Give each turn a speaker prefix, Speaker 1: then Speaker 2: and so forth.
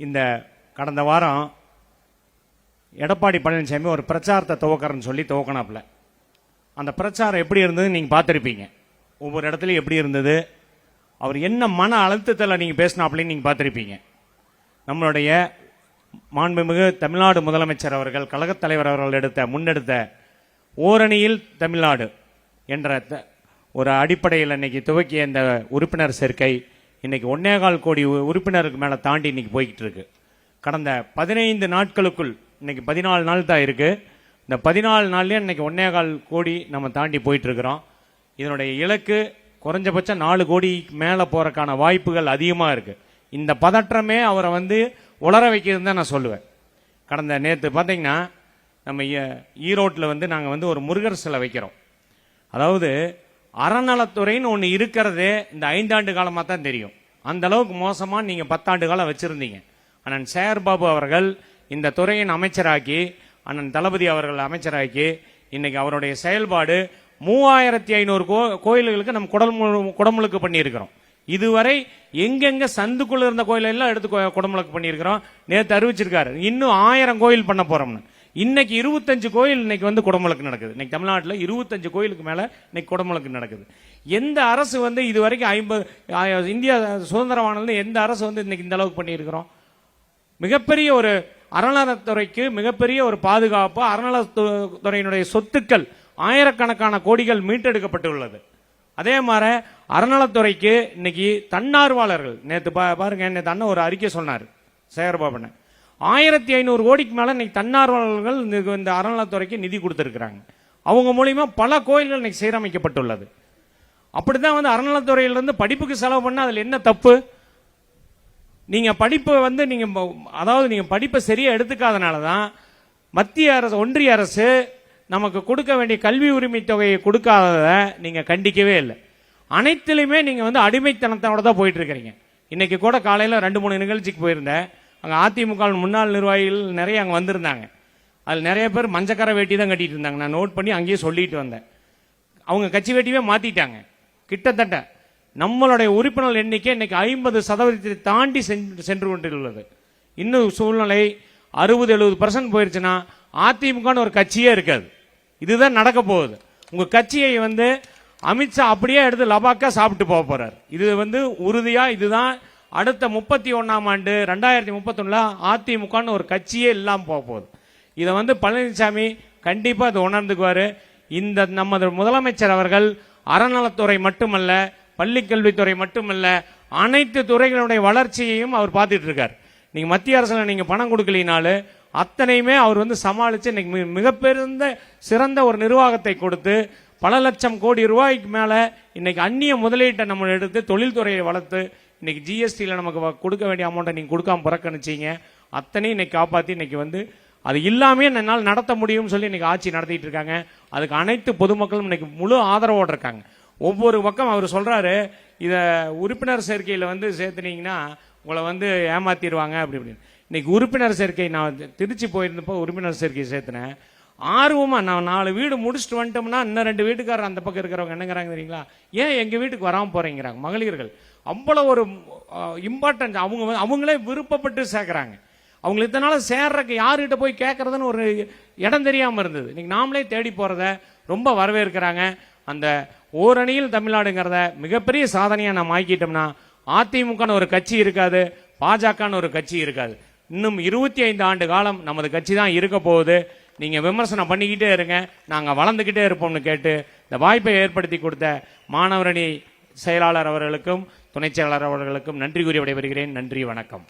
Speaker 1: இந்த கடந்த வாரம் எடப்பாடி பழனிசாமி ஒரு பிரச்சாரத்தை துவக்கறன்னு சொல்லி துவக்கினாப்புல. அந்த பிரச்சாரம் எப்படி இருந்தது நீங்கள் பார்த்துருப்பீங்க. ஒவ்வொரு இடத்துலையும் எப்படி இருந்தது? அவர் என்ன மன அழுத்தத்தில் நீங்கள் பேசினாப்புலன்னு நீங்கள் பார்த்துருப்பீங்க. நம்மளுடைய மாண்புமிகு தமிழ்நாடு முதலமைச்சர் அவர்கள் கழகத் தலைவர் அவர்கள் எடுத்த முன்னெடுத்த ஓரணியில் தமிழ்நாடு என்ற த- ஒரு அடிப்படையில் இன்னைக்கு துவக்கிய இந்த உறுப்பினர் சேர்க்கை இன்னைக்கு ஒன்னேகால் கோடி உ- உறுப்பினருக்கு மேலே தாண்டி இன்றைக்கி போய்கிட்டு இருக்கு கடந்த பதினைந்து நாட்களுக்குள் இன்னைக்கு பதினாலு நாள் தான் இருக்குது இந்த பதினாலு நாள்லயே இன்னைக்கு ஒன்னேகால் கோடி நம்ம தாண்டி போயிட்டுருக்குறோம் இதனுடைய இலக்கு குறைஞ்சபட்சம் நாலு கோடி மேலே போகிறக்கான வாய்ப்புகள் அதிகமாக இருக்குது இந்த பதற்றமே அவரை வந்து உளர வைக்கிறது தான் நான் சொல்லுவேன். கடந்த நேற்று பார்த்தீங்கன்னா நம்ம ஈரோட்டில் வந்து நாங்கள் வந்து ஒரு முருகர் சிலை வைக்கிறோம். அதாவது அறநலத்துறைன்னு ஒன்று இருக்கிறதே இந்த ஐந்தாண்டு காலமாக தான் தெரியும். அந்த அளவுக்கு மோசமாக நீங்கள் பத்தாண்டு காலம் வச்சுருந்தீங்க. அண்ணன் சேகர் பாபு அவர்கள் இந்த துறையின் அமைச்சராக்கி அண்ணன் தளபதி அவர்கள் அமைச்சராக்கி இன்னைக்கு அவருடைய செயல்பாடு மூவாயிரத்தி ஐநூறு கோ கோயில்களுக்கு நம்ம குடல் குடமுழுக்கு பண்ணியிருக்கிறோம். இதுவரை எங்கெங்க சந்துக்குள்ள இருந்த கோயிலெல்லாம் எடுத்து குடமுழுக்கு பண்ணியிருக்கிறோம். நேற்று அறிவிச்சிருக்காரு. இன்னும் ஆயிரம் கோயில் பண்ண போறோம்னு. இன்னைக்கு இருபத்தஞ்சு கோயில் இன்னைக்கு வந்து குடமுழுக்கு நடக்குது. இன்னைக்கு தமிழ்நாட்டில் இருபத்தஞ்சு கோயிலுக்கு மேலே இன்னைக்கு குடமுழுக்கு நடக்குது. எந்த அரசு வந்து இது வரைக்கும் ஐம்பது இந்தியா சுதந்திரமானது எந்த அரசு வந்து இன்னைக்கு இந்த அளவுக்கு பண்ணியிருக்கிறோம்? மிகப்பெரிய ஒரு அறநலத்துறைக்கு மிகப்பெரிய ஒரு பாதுகாப்பு அறநலத்துறையினுடைய சொத்துக்கள் ஆயிரக்கணக்கான கோடிகள் மீட்டெடுக்கப்பட்டுள்ளது. அதே மாதிரி அறநலத்துறைக்கு இன்னைக்கு தன்னார்வலர்கள் நேற்று பா பாருங்க நேற்று அண்ணன் ஒரு அறிக்கை சொன்னார் சேகர்பாபன் ஆயிரத்தி ஐநூறு கோடிக்கு மேலே இன்னைக்கு தன்னார்வலர்கள் இந்த- அறநிலத்துறைக்கு அறநலத்துறைக்கு நிதி கொடுத்துருக்குறாங்க. அவங்க மூலிமா பல கோயில்கள் இன்னைக்கு சீரமைக்கப்பட்டுள்ளது. அப்படி தான் வந்து அறநிலத்துறையிலிருந்து படிப்புக்கு செலவு பண்ணால் அதில் என்ன தப்பு? நீங்கள் படிப்பை வந்து நீங்கள் அதாவது நீங்கள் படிப்பை சரியாக எடுத்துக்காதனால தான் மத்திய அரசு ஒன்றிய அரசு நமக்கு கொடுக்க வேண்டிய கல்வி உரிமை தொகையை கொடுக்காதத நீங்கள் கண்டிக்கவே இல்லை. அனைத்துலையுமே நீங்கள் வந்து அடிமைத்தனத்தோட தான் போயிட்டு இருக்கிறீங்க. இன்னைக்கு கூட காலையில் ரெண்டு மூணு நிகழ்ச்சிக்கு போயிருந்தேன். அங்கே அதிமுக முன்னாள் நிர்வாகிகள் நிறைய அங்கே வந்திருந்தாங்க. அதில் நிறைய பேர் மஞ்சக்கரை வேட்டி தான் கட்டிட்டு இருந்தாங்க. நான் நோட் பண்ணி அங்கேயே சொல்லிட்டு வந்தேன். அவங்க கட்சி வேட்டியே மாத்திட்டாங்க. கிட்டத்தட்ட நம்மளுடைய உறுப்பினர் எண்ணிக்கை இன்னைக்கு ஐம்பது சதவீதத்தை தாண்டி சென்று சென்று கொண்டுள்ளது இன்னும் சூழ்நிலை அறுபது எழுபது பர்சன்ட் போயிருச்சுன்னா அதிமுகன்னு ஒரு கட்சியே இருக்காது. இதுதான் நடக்க போகுது. உங்க கட்சியை வந்து அமித்ஷா அப்படியே எடுத்து லபாக்கா சாப்பிட்டு போக போறார். இது வந்து உறுதியா இதுதான் அடுத்த முப்பத்தி ஒன்றாம் ஆண்டு ரெண்டாயிரத்தி முப்பத்தொன்னில் அதிமுகன்னு ஒரு கட்சியே இல்லாமல் போக போகுது. இதை வந்து பழனிசாமி கண்டிப்பாக அதை உணர்ந்துக்குவார். இந்த நமது முதலமைச்சர் அவர்கள் அறநலத்துறை மட்டுமல்ல பள்ளிக்கல்வித்துறை மட்டுமல்ல அனைத்து துறைகளுடைய வளர்ச்சியையும் அவர் பார்த்துட்டு இருக்கார் நீங்கள் மத்திய அரசில் நீங்கள் பணம் கொடுக்கலினாலும் அத்தனையுமே அவர் வந்து சமாளித்து இன்னைக்கு மிகப்பெருந்த சிறந்த ஒரு நிர்வாகத்தை கொடுத்து பல லட்சம் கோடி ரூபாய்க்கு மேலே இன்னைக்கு அந்நிய முதலீட்டை நம்ம எடுத்து தொழில்துறையை வளர்த்து இன்னைக்கு ஜிஎஸ்டியில் நமக்கு வ- கொடுக்க வேண்டிய அமௌண்ட்டை நீங்கள் கொடுக்காம புறக்கணிச்சிங்க அத்தனையும் இன்னைக்கு காப்பாற்றி இன்னைக்கு வந்து அது இல்லாமே என்னால் நடத்த முடியும்னு சொல்லி இன்னைக்கு ஆட்சி நடத்திட்டு இருக்காங்க. அதுக்கு அனைத்து பொதுமக்களும் இன்னைக்கு முழு ஆதரவோடு இருக்காங்க. ஒவ்வொரு பக்கம் அவர் சொல்கிறாரு இதை உறுப்பினர் சேர்க்கையில் வந்து சேர்த்துனீங்கன்னா உங்களை வந்து ஏமாத்திடுவாங்க அப்படி இப்படின்னு. இன்னைக்கு உறுப்பினர் சேர்க்கை நான் திருச்சி போயிருந்தப்போ உறுப்பினர் சேர்க்கை சேர்த்தினேன். ஆர்வமாக நான் நாலு வீடு முடிச்சுட்டு வந்துட்டோம்னா இன்னும் ரெண்டு வீட்டுக்காரர் அந்த பக்கம் இருக்கிறவங்க என்னங்கிறாங்க தெரியுங்களா? ஏன் எங்கள் வீட்டுக்கு வராமல் போகிறீங்கிறாங்க மகளிர்கள். அவ்வளோ ஒரு இம்பார்ட்டன்ஸ் அவங்க அவங்களே விருப்பப்பட்டு சேர்க்குறாங்க. அவங்களுக்கு இதனால் சேர்றதுக்கு யார்கிட்ட போய் கேட்குறதுன்னு ஒரு இடம் தெரியாமல் இருந்தது. இன்றைக்கி நாமளே தேடி போகிறத ரொம்ப வரவேற்கிறாங்க. அந்த ஓரணியில் தமிழ்நாடுங்கிறத மிகப்பெரிய சாதனையாக நம்ம ஆக்கிட்டோம்னா அதிமுகன்னு ஒரு கட்சி இருக்காது பாஜகன்னு ஒரு கட்சி இருக்காது. இன்னும் இருபத்தி ஐந்து ஆண்டு காலம் நமது கட்சி தான் இருக்க போகுது. நீங்கள் விமர்சனம் பண்ணிக்கிட்டே இருங்க. நாங்கள் வளர்ந்துக்கிட்டே இருப்போம்னு கேட்டு இந்த வாய்ப்பை ஏற்படுத்தி கொடுத்த மாணவரணி செயலாளர் அவர்களுக்கும் துணைச் செயலாளர் அவர்களுக்கும் நன்றி கூறி விடைபெறுகிறேன். நன்றி வணக்கம்.